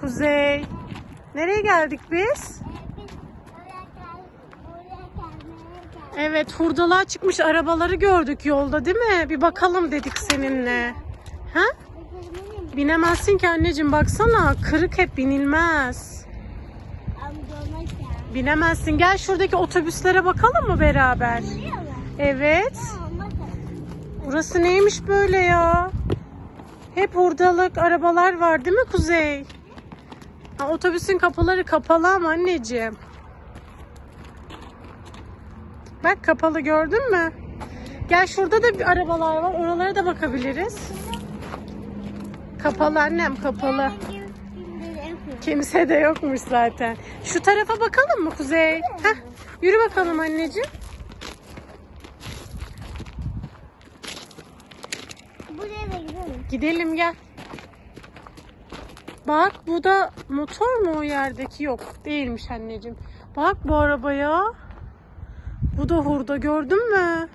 Kuzey. Nereye geldik biz? Evet hurdalığa çıkmış arabaları gördük yolda değil mi? Bir bakalım dedik seninle. Ha? Binemezsin ki anneciğim baksana. Kırık hep binilmez. Binemezsin. Gel şuradaki otobüslere bakalım mı beraber? Evet. Burası neymiş böyle ya? Hep hurdalık arabalar var değil mi Kuzey? Ha, otobüsün kapıları kapalı ama anneciğim. Bak kapalı gördün mü? Gel şurada da bir arabalar var. Oralara da bakabiliriz. Kapalı annem kapalı. Kimse de yokmuş zaten. Şu tarafa bakalım mı Kuzey? Heh, yürü bakalım anneciğim. Buraya da gidelim. Gidelim gel. Bak bu da motor mu o yerdeki? Yok değilmiş anneciğim. Bak bu arabaya. Bu da hurda gördün mü?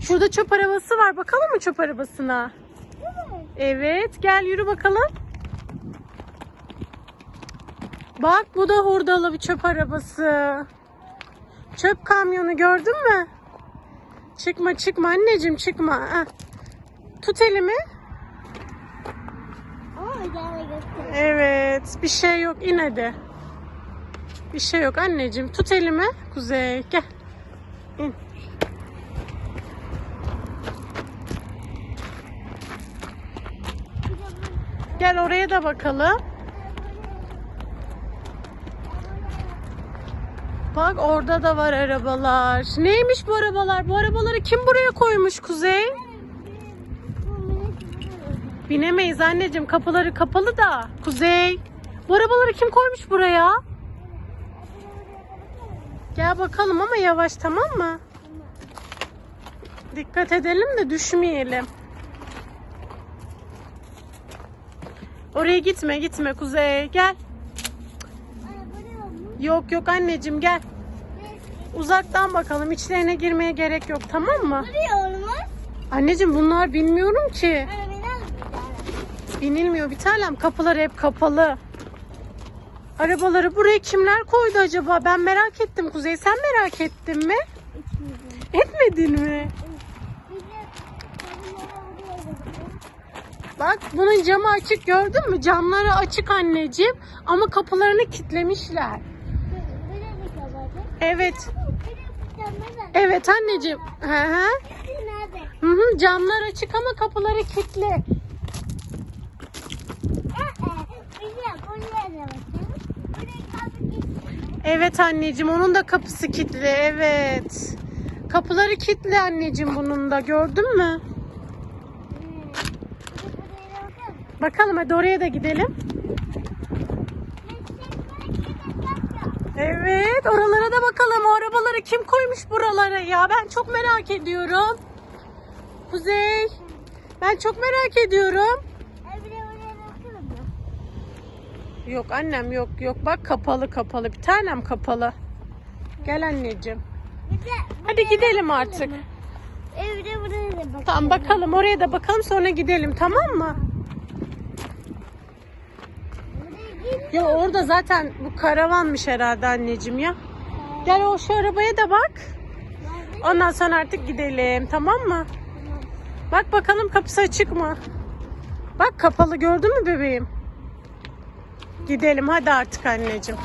Şurada çöp arabası var. Bakalım mı çöp arabasına? Evet gel yürü bakalım. Bak bu da hurdalı bir çöp arabası. Çöp kamyonu gördün mü? Çıkma çıkma anneciğim çıkma. Heh. Tut elimi. Evet bir şey yok in hadi. Bir şey yok anneciğim tut elimi. Kuzey gel. İn. Gel oraya da bakalım. Bak orada da var arabalar. Neymiş bu arabalar? Bu arabaları kim buraya koymuş Kuzey? Binemeyiz anneciğim. Kapıları kapalı da. Kuzey. Bu arabaları kim koymuş buraya? Gel bakalım ama yavaş tamam mı? Dikkat edelim de düşmeyelim. Oraya gitme gitme Kuzey. Gel. Yok yok anneciğim gel. Uzaktan bakalım. İçlerine girmeye gerek yok tamam mı? Anneciğim bunlar bilmiyorum ki. Binilmiyor bir tanem. Kapıları hep kapalı. Arabaları buraya kimler koydu acaba? Ben merak ettim Kuzey. Sen merak ettin mi? Etmedin mi? Bak bunun camı açık gördün mü? Camları açık anneciğim. Ama kapılarını kilitlemişler. Evet. Evet anneciğim. Hı hı. Hı hı, camlar açık ama kapıları kilitli. Evet anneciğim onun da kapısı kilitli. Evet. Kapıları kilitli anneciğim bunun da gördün mü? Bakalım hadi oraya da gidelim. Evet oralara da bakalım. O arabaları kim koymuş buralara ya? Ben çok merak ediyorum. Kuzey. Ben çok merak ediyorum. Yok annem yok yok. Bak kapalı kapalı. Bir tanem kapalı. Gel anneciğim. Hadi gidelim artık. Evde buraya da bakalım. Tamam bakalım oraya da bakalım sonra gidelim tamam mı? Ya orada zaten bu karavanmış herhalde anneciğim ya. Gel o şu arabaya da bak. Ondan sonra artık gidelim tamam mı? Bak bakalım kapısı açık mı? Bak kapalı gördün mü bebeğim? Gidelim hadi artık anneciğim.